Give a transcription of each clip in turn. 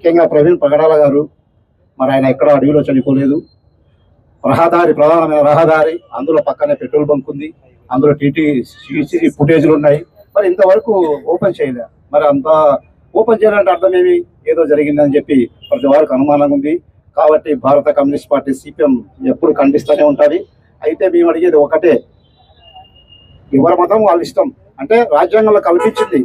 ముఖ్యంగా ప్రవీణ్ పగడాల గారు మరి ఆయన ఎక్కడో అడవిలో చనిపోలేదు. రహదారి ప్రధానమైన రహదారి అందులో పక్కనే పెట్రోల్ బంక్ ఉంది. అందులో టీటీ సీసీ ఫుటేజ్లు ఉన్నాయి. మరి ఇంతవరకు ఓపెన్ చేయలే. మరి అంత ఓపెన్ చేయాలంటే అర్థం ఏమి ఏదో జరిగిందని చెప్పి ప్రతి వారికి అనుమానంగా ఉంది. కాబట్టి భారత కమ్యూనిస్ట్ పార్టీ సిపిఎం ఎప్పుడు ఖండిస్తూనే ఉంటుంది. అయితే మేము అడిగేది ఒకటే. ఎవరి మతం వాళ్ళ ఇష్టం? అంటే రాజ్యాంగంలో కల్పించింది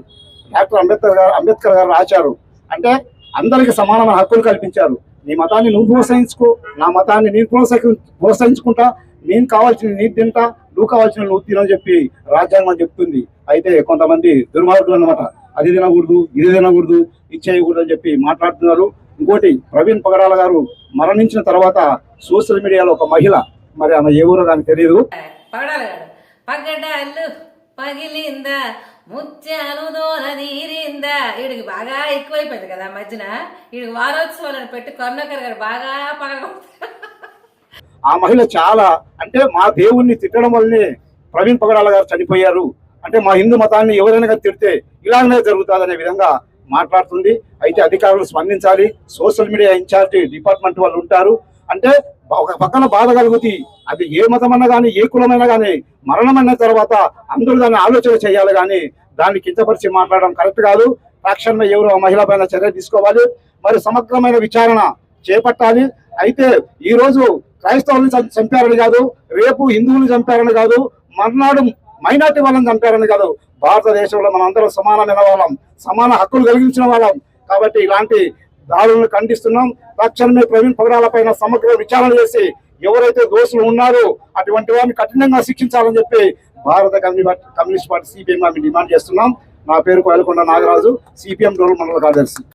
డాక్టర్ అంబేద్కర్ గారు అంబేద్కర్ గారు రాశారు. అంటే అందరికి సమానమైన హక్కులు కల్పించారు. నీ మతాన్ని నువ్వు ప్రోత్సహించుకో నా మతాన్ని నేను ప్రోత్సహి ప్రోత్సహించుకుంటా నేను కావాల్సిన నీ తింటా నువ్వు కావాల్సిన నువ్వు తినని చెప్పి రాజ్యాంగం చెప్తుంది. అయితే కొంతమంది దుర్మార్గులు అన్నమాట. అది తినకూడదు ఇది తినకూడదు ఇచ్చేయకూడదు అని చెప్పి మాట్లాడుతున్నారు. ఇంకోటి ప్రవీణ్ పగడాల గారు మరణించిన తర్వాత సోషల్ మీడియాలో ఒక మహిళ మరి ఆమె ఏ ఊరో కానీ తెలియదు పగడాలు. పగిలింద ముత్యాలు దోల తీరిందా వీడికి బాగా ఎక్కువైపోయింది కదా మధ్యన. వీడికి వారోత్సవాలను పెట్టి కరుణాకర్ గారు బాగా పగల ఆ మహిళ చాలా అంటే మా దేవుణ్ణి తిట్టడం వల్లనే ప్రవీణ్ పగడాల గారు చనిపోయారు. అంటే మా హిందూ మతాన్ని ఎవరైనా తిడితే ఇలాగనే జరుగుతుందనే అనే విధంగా మాట్లాడుతుంది. అయితే అధికారులు స్పందించాలి. సోషల్ మీడియా ఇన్ఛార్జి డిపార్ట్మెంట్ వాళ్ళు ఉంటారు. అంటే ఒక పక్కన బాధ కలుగుతాయి అది ఏ మతమన్నా కానీ ఏ కులమైనా కానీ మరణమైన తర్వాత అందరూ దాన్ని ఆలోచన చేయాలి కానీ దాన్ని కించపరిచి మాట్లాడడం కరెక్ట్ కాదు. తక్షణమే ఎవరు ఆ మహిళ పైన చర్య తీసుకోవాలి. మరి సమగ్రమైన విచారణ చేపట్టాలి. అయితే ఈరోజు క్రైస్తవులను చంపారని కాదు రేపు హిందువులు చంపారని కాదు మర్నాడు మైనార్టీ వాళ్ళని చంపారని కాదు భారతదేశంలో మనం సమానమైన వాళ్ళం సమాన హక్కులు కలిగించిన వాళ్ళం. కాబట్టి ఇలాంటి దాడులను ఖండిస్తున్నాం. తక్షణమే ప్రవీణ్ పగడాల పైన సమగ్ర విచారణ చేసి ఎవరైతే దోషులు ఉన్నారో అటువంటి వారిని కఠినంగా శిక్షించాలని చెప్పి భారత కమ్యూనిస్ట్ పార్టీ సిపిఎం డిమాండ్ చేస్తున్నాం. నా పేరు కోయలకొండ నాగరాజు సిపిఎం రూరల్ మండల కార్యదర్శి.